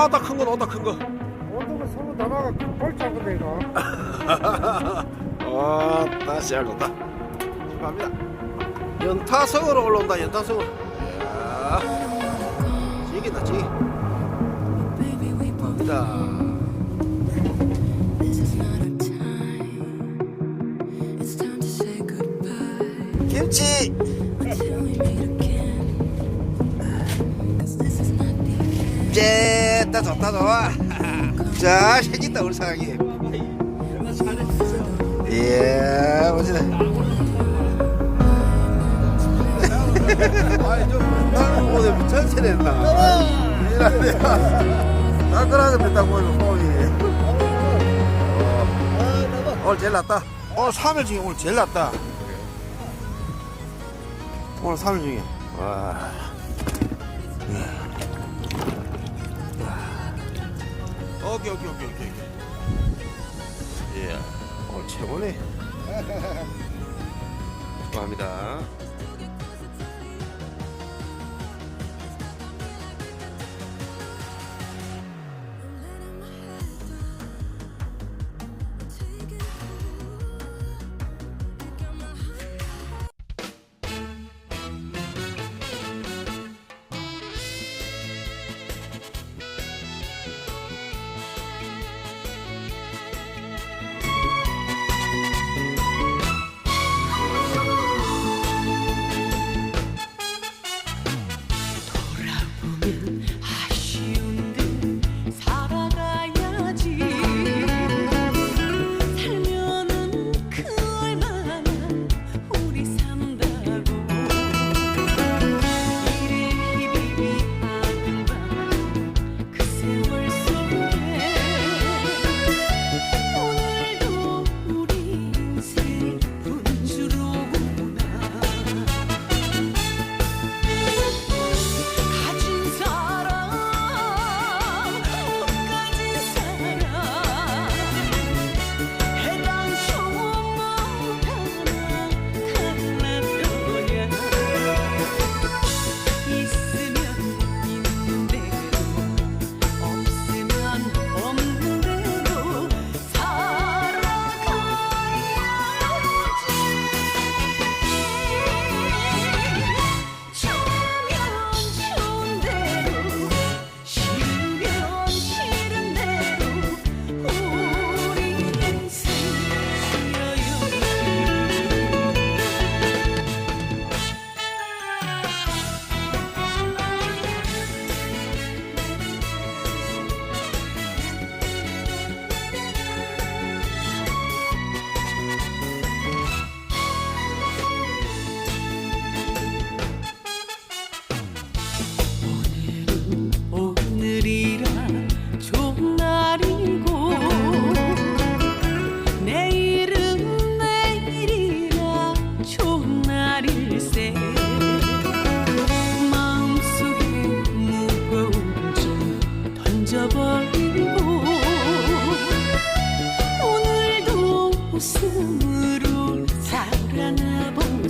아따 큰거 나온다 큰 거. 온도가 서로 나라가 골짜기 내가. 아따 씨알 좋다. 축하합니다. 연타성으로 올라온다 연타성으로. 이야. 지기다 지기. goodbye 김치. until 쟤따 좋다 좋아. 자 생긴다 우리 사장님. 예 멋지다. 아니 좀 나는 오늘 전세 냈나? 따끈하게 됐다고 이거 소리. 오늘 제일 낫다. 오늘 3일 중에 오늘 제일 낫다. 오늘 3일 중에. 와. 오케이 오케이 오케이 오케이. 예. 오늘 최고네. 축하합니다.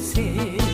See.